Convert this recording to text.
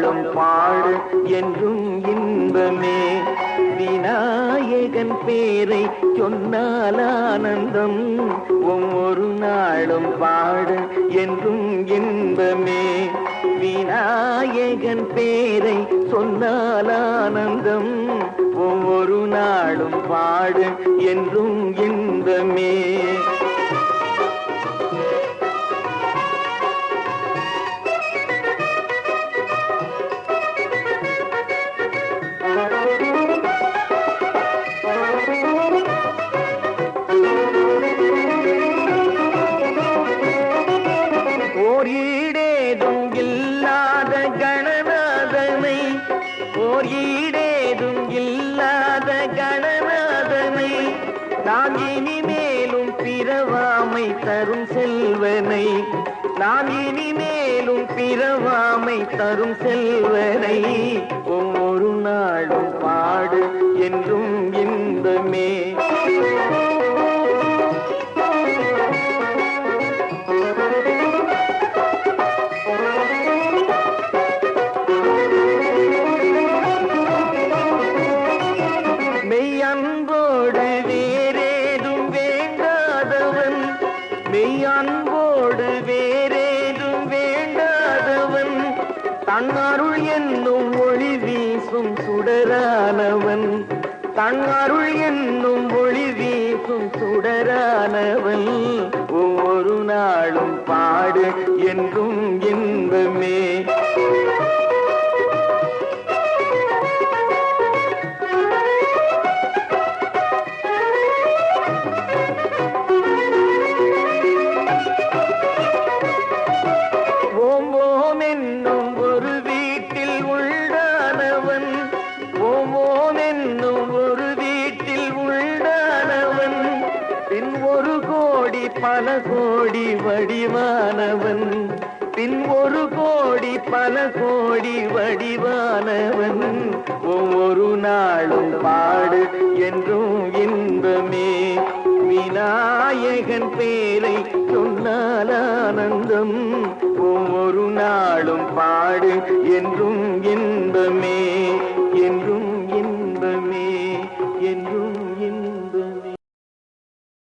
நாளும் பாடு என்றும் இன்பமே. விநாயகன் பேரை சொன்னால் ஆனந்தம். ஒவ்வொரு நாளும் பாடு என்றும் இன்பமே. விநாயகன் பேரை சொன்னால் ஆனந்தம். ஒவ்வொரு நாளும் பாடு என்றும் இன்பமே. நாம் இனிமேலும் பிறவாமை தரும் செல்வனை. நாம் இனிமேலும் பிறவாமை தரும் செல்வனை. ஒவ்வொரு நாளும் பாடு என்றும் இன்பமே. மெய்யன் தன் அருள் என்னும் ஒளி வீசும் சுடரானவன். தன் அருள் என்னும் ஒளி வீசும் சுடரானவன். ஒவ்வொரு நாளும் பாடு என்றும் இன்பமே. ஒரு கோடி பல கோடி வடிவானவன். பின் ஒரு கோடி பல கோடி வடிவானவன். ஒவ்வொரு நாளும் பாடு என்றும் இன்பமே. விநாயகன் பேரை சொன்னால் ஆனந்தம். ஒவ்வொரு நாளும் பாடு என்றும் இன்பமே.